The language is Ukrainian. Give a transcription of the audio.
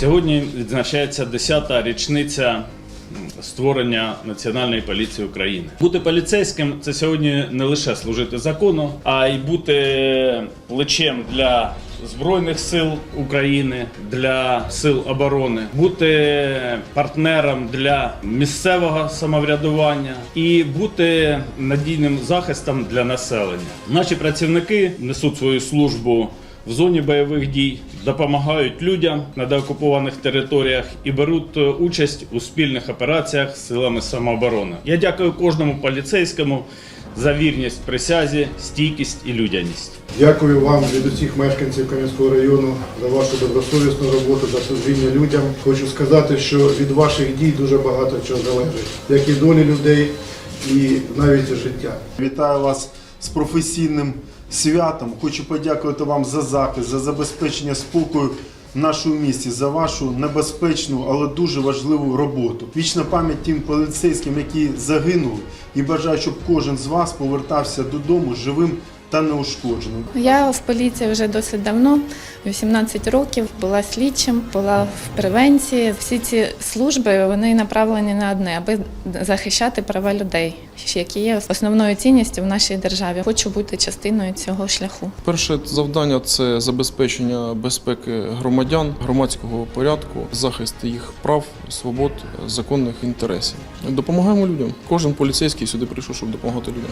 Сьогодні відзначається 10-та річниця створення Національної поліції України. Бути поліцейським це сьогодні не лише служити закону, а й бути плечем для Збройних сил України для сил оборони, бути партнером для місцевого самоврядування і бути надійним захистом для населення. Наші працівники несуть свою службу в зоні бойових дій, допомагають людям на деокупованих територіях і беруть е, участь у спільних операціях з силами самооборони. Я дякую кожному поліцейському за вірність присязі, стійкість і людяність. Дякую вам від усіх мешканців Кам'янського району за вашу добросовісну роботу, за служіння людям. Хочу сказати, що від ваших дій дуже багато чого залежить, як і долі людей, і навіть життя. Вітаю вас з професійним святом. Хочу подякувати вам за захист, за забезпечення спокою в нашому місті, за вашу небезпечну, але дуже важливу роботу. Вічна пам'ять тим поліцейським, які загинули, і бажаю, щоб кожен з вас повертався додому живим та неушкодженим. Я в поліції вже досить давно, 18 років, була слідчим, була в превенції. Всі ці служби вони направлені на одне, аби захищати права людей, які є основною цінністю в нашій державі. Хочу бути частиною цього шляху. Перше завдання це забезпечення безпеки громадян, громадського порядку, захист їх прав, свобод, законних інтересів. Допомагаємо людям. Кожен поліцейський сюди прийшов, щоб допомагати людям.